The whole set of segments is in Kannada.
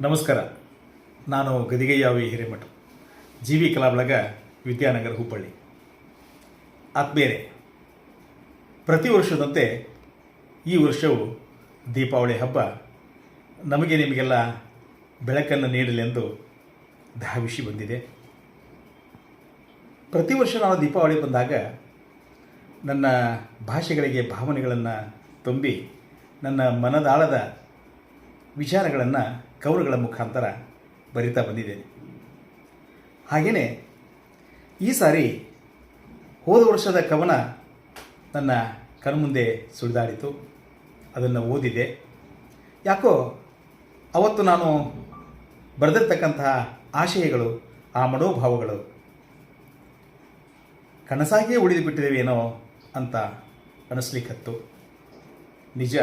ನಮಸ್ಕಾರ. ನಾನು ಗದಿಗಯ್ಯಾವಿ ಹಿರೇಮಠ, ಜಿ ವಿ ಕಲಾ ಬಳಗ ವಿದ್ಯಾನಗರ ಹುಬ್ಬಳ್ಳಿ. ಆತ್ಮೇರೆ ಪ್ರತಿ ವರ್ಷದಂತೆ ಈ ವರ್ಷವು ದೀಪಾವಳಿ ಹಬ್ಬ ನಮಗೆ ನಿಮಗೆಲ್ಲ ಬೆಳಕನ್ನು ನೀಡಲೆಂದು ಧಾವಿಸಿ ಬಂದಿದೆ. ಪ್ರತಿ ವರ್ಷ ನಾನು ದೀಪಾವಳಿ ಬಂದಾಗ ನನ್ನ ಭಾಷೆಗಳಿಗೆ ಭಾವನೆಗಳನ್ನು ತುಂಬಿ ನನ್ನ ಮನದಾಳದ ವಿಚಾರಗಳನ್ನು ಕವರುಗಳ ಮುಖಾಂತರ ಬರಿತಾ ಬಂದಿದ್ದೇನೆ. ಹಾಗೆಯೇ ಈ ಸಾರಿ ಹೋದ ವರ್ಷದ ಕವನ ನನ್ನ ಕಣ್ಮುಂದೆ ಸುಳಿದಾಡಿತು ಅದನ್ನು ಓದಿದೆ. ಯಾಕೋ ಅವತ್ತು ನಾನು ಬರೆದಿರ್ತಕ್ಕಂತಹ ಆಶಯಗಳು, ಆ ಮನೋಭಾವಗಳು ಕನಸಾಗಿಯೇ ಉಳಿದು ಬಿಟ್ಟಿದ್ದೇವೇನೋ ಅಂತ ಅನಿಸ್ಲಿಕ್ಕತ್ತು. ನಿಜ,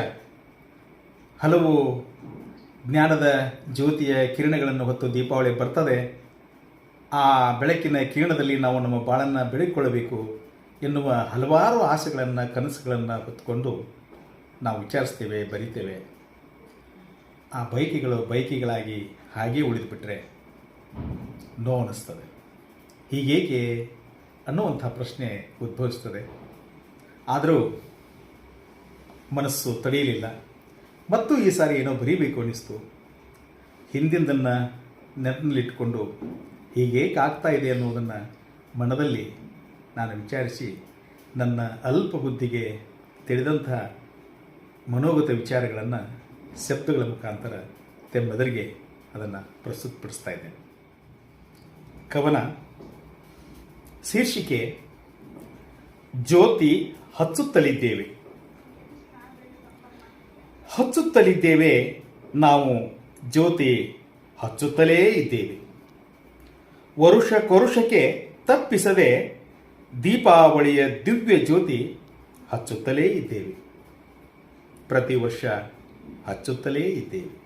ಹಲವು ಜ್ಞಾನದ ಜ್ಯೋತಿಯ ಕಿರಣಗಳನ್ನು ಹೊತ್ತು ದೀಪಾವಳಿ ಬರ್ತದೆ, ಆ ಬೆಳಕಿನ ಕಿರಣದಲ್ಲಿ ನಾವು ನಮ್ಮ ಬಾಳನ್ನು ಬೆಳಗಿಕೊಳ್ಳಬೇಕು ಎನ್ನುವ ಹಲವಾರು ಆಸೆಗಳನ್ನು, ಕನಸುಗಳನ್ನು ಹೊತ್ತುಕೊಂಡು ನಾವು ವಿಚಾರಿಸ್ತೇವೆ, ಬರಿತೇವೆ. ಆ ಬೈಕಿಗಳು ಬೈಕಿಗಳಾಗಿ ಹಾಗೇ ಉಳಿದುಬಿಟ್ರೆ ನೋ ಅನ್ನಿಸ್ತದೆ. ಹೀಗೇಕೆ ಅನ್ನುವಂಥ ಪ್ರಶ್ನೆ ಉದ್ಭವಿಸ್ತದೆ. ಆದರೂ ಮನಸ್ಸು ತಡೆಯಲಿಲ್ಲ. ಮತ್ತು ಈ ಸಾರಿ ಏನೋ ಬರೀಬೇಕು ಅನ್ನಿಸ್ತು. ಹಿಂದಿಂದನ್ನು ನೆನಪಿನಲ್ಲಿಟ್ಟುಕೊಂಡು ಹೀಗೇಕೆ ಆಗ್ತಾ ಇದೆ ಅನ್ನೋದನ್ನು ಮನದಲ್ಲಿ ನಾನು ವಿಚಾರಿಸಿ ನನ್ನ ಅಲ್ಪ ಬುದ್ಧಿಗೆ ತಿಳಿದಂತಹ ಮನೋಗತ ವಿಚಾರಗಳನ್ನು ಶಬ್ದಗಳ ಮುಖಾಂತರ ತೆಮ್ಮೆದರಿಗೆ ಅದನ್ನು ಪ್ರಸ್ತುತಪಡಿಸ್ತಾ ಇದ್ದೇನೆ. ಕವನ, ಶೀರ್ಷಿಕೆ, ಜ್ಯೋತಿ ಹಚ್ಚುತ್ತಲಿದ್ದೇವೆ. ಹಚ್ಚುತ್ತಲಿದ್ದೇವೆ, ನಾವು ಜ್ಯೋತಿ ಹಚ್ಚುತ್ತಲೇ ಇದ್ದೇವೆ. ವರುಷ ಕೊರುಷಕ್ಕೆ ತಪ್ಪಿಸದೆ ದೀಪಾವಳಿಯ ದಿವ್ಯ ಜ್ಯೋತಿ ಹಚ್ಚುತ್ತಲೇ ಇದ್ದೇವೆ. ಪ್ರತಿ ವರ್ಷ ಹಚ್ಚುತ್ತಲೇ ಇದ್ದೇವೆ.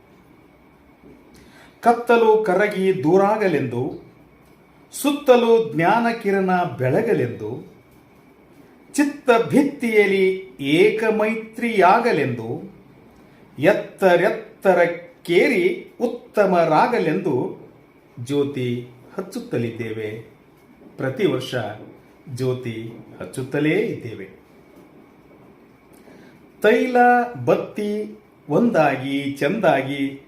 ಕತ್ತಲು ಕರಗಿ ದೂರಾಗಲೆಂದು, ಸುತ್ತಲೂ ಜ್ಞಾನ ಕಿರಣ ಬೆಳಗಲೆಂದು ಚಿತ್ತ ಭಿತ್ತಿಯಲ್ಲಿ ಏಕಮೈತ್ರಿಯಾಗಲೆಂದು ಎತ್ತರೆತ್ತರಕ್ಕೇರಿ ಉತ್ತಮರಾಗಲೆಂದು ಜ್ಯೋತಿ ಹಚ್ಚುತ್ತಲಿದ್ದೇವೆ. ಪ್ರತಿ ವರ್ಷ ಜ್ಯೋತಿ ಹಚ್ಚುತ್ತಲೇ ಇದ್ದೇವೆ. ತೈಲ, ಬತ್ತಿ ಒಂದಾಗಿ ಚೆಂದಾಗಿ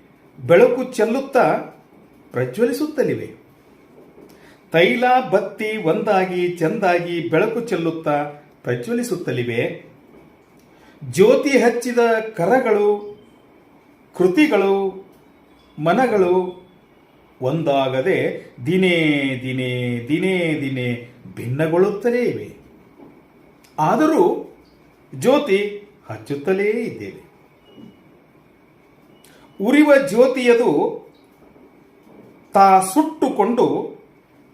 ಬೆಳಕು ಚೆಲ್ಲುತ್ತಾ ಪ್ರಜ್ವಲಿಸುತ್ತಲಿವೆ. ತೈಲ, ಬತ್ತಿ ಒಂದಾಗಿ ಚೆಂದಾಗಿ ಬೆಳಕು ಚೆಲ್ಲುತ್ತಾ ಪ್ರಜ್ವಲಿಸುತ್ತಲಿವೆ. ಜ್ಯೋತಿ ಹಚ್ಚಿದ ಕರಗಳು ಕೃತಿಗಳು, ಮನಗಳು ಒಂದಾಗದೆ ದಿನೇ ದಿನೇ ದಿನೇ ದಿನೇ ಭಿನ್ನಗೊಳ್ಳುತ್ತಲೇ ಇವೆ. ಆದರೂ ಜ್ಯೋತಿ ಹಚ್ಚುತ್ತಲೇ ಇದ್ದೇವೆ. ಉರಿವ ಜ್ಯೋತಿಯದು ತಾ ಸುಟ್ಟುಕೊಂಡು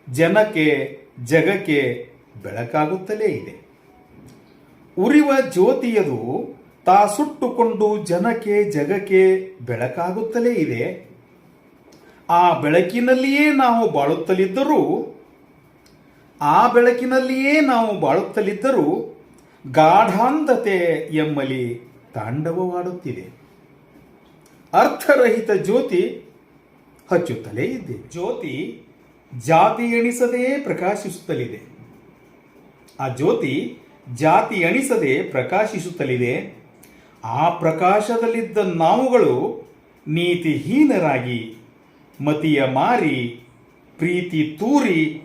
ಜನಕ್ಕೆ, ಜಗಕ್ಕೆ ಬೆಳಕಾಗುತ್ತಲೇ ಇದೆ. ಉರಿವ ಜ್ಯೋತಿಯದು ತಾ ಸುಟ್ಟುಕೊಂಡು ಜನಕ್ಕೆ ಜಗಕ್ಕೆ ಬೆಳಕಾಗುತ್ತಲೇ ಇದೆ. ಆ ಬೆಳಕಿನಲ್ಲಿಯೇ ನಾವು ಬಾಳುತ್ತಲಿದ್ದರೂ, ಆ ಬೆಳಕಿನಲ್ಲಿಯೇ ನಾವು ಬಾಳುತ್ತಲಿದ್ದರೂ ಗಾಢಾಂಧತೆ ಎಂಬಲಿ ತಾಂಡವವಾಡುತ್ತಿದೆ. ಅರ್ಥರಹಿತ ಜ್ಯೋತಿ ಹಚ್ಚುತ್ತಲೇ ಇದೆ. ಜ್ಯೋತಿ ಜಾತಿ ಎಣಿಸದೇ ಪ್ರಕಾಶಿಸುತ್ತಲಿದೆ. ಆ ಜ್ಯೋತಿ ಜಾತಿ ಎಣಿಸದೆ ಪ್ರಕಾಶಿಸುತ್ತಲಿದೆ. ಆ ಪ್ರಕಾಶದಲ್ಲಿದ್ದ ನಾವುಗಳು ನೀತಿಹೀನರಾಗಿ, ಮತಿಯ ಮಾರಿ, ಪ್ರೀತಿ ತೂರಿ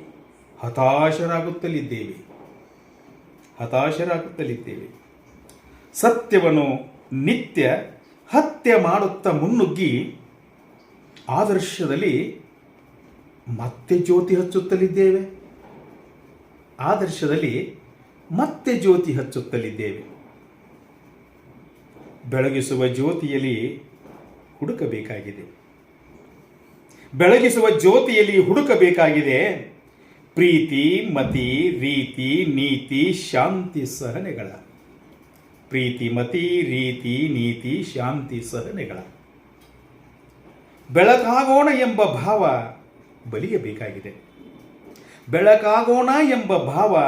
ಹತಾಶರಾಗುತ್ತಲಿದ್ದೇವೆ. ಹತಾಶರಾಗುತ್ತಲಿದ್ದೇವೆ. ಸತ್ಯವನ್ನು ನಿತ್ಯ ಹತ್ಯೆ ಮಾಡುತ್ತಾ ಮುನ್ನುಗ್ಗಿ, ಆದರ್ಶದಲ್ಲಿ ಮತ್ತೆ ಜ್ಯೋತಿ ಹಚ್ಚುತ್ತಲಿದ್ದೇವೆ. ಆದರ್ಶದಲ್ಲಿ ಮತ್ತೆ ಜ್ಯೋತಿ ಹಚ್ಚುತ್ತಲಿದ್ದೇವೆ. ಬೆಳಗಿಸುವ ಜ್ಯೋತಿಯಲ್ಲಿ ಹುಡುಕಬೇಕಾಗಿದೆ. ಬೆಳಗಿಸುವ ಜ್ಯೋತಿಯಲ್ಲಿ ಹುಡುಕಬೇಕಾಗಿದೆ. ಪ್ರೀತಿ, ಮತಿ, ರೀತಿ, ನೀತಿ, ಶಾಂತಿ ಸಹನೆಗಳ. ಪ್ರೀತಿ, ಮತಿ, ರೀತಿ, ನೀತಿ, ಶಾಂತಿ ಸಹನೆಗಳ. ಬೆಳಕಾಗೋಣ ಎಂಬ ಭಾವ ಬಲಿಯಬೇಕಾಗಿದೆ. ಬೆಳಕಾಗೋಣ ಎಂಬ ಭಾವ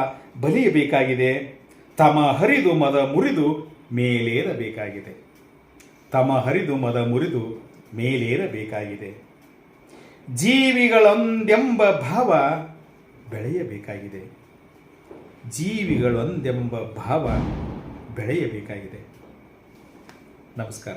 ಬಲಿಯಬೇಕಾಗಿದೆ. ತಮ ಹರಿದು, ಮದ ಮುರಿದು ಮೇಲೇರಬೇಕಾಗಿದೆ. ತಮ ಹರಿದು ಮದ ಮುರಿದು ಮೇಲೇರಬೇಕಾಗಿದೆ. ಜೀವಿಗಳೊಂದೆಂಬ ಭಾವ ಬೆಳೆಯಬೇಕಾಗಿದೆ. ಜೀವಿಗಳೊಂದೆಂಬ ಭಾವ ಬೆಳೆಯಬೇಕಾಗಿದೆ. ನಮಸ್ಕಾರ.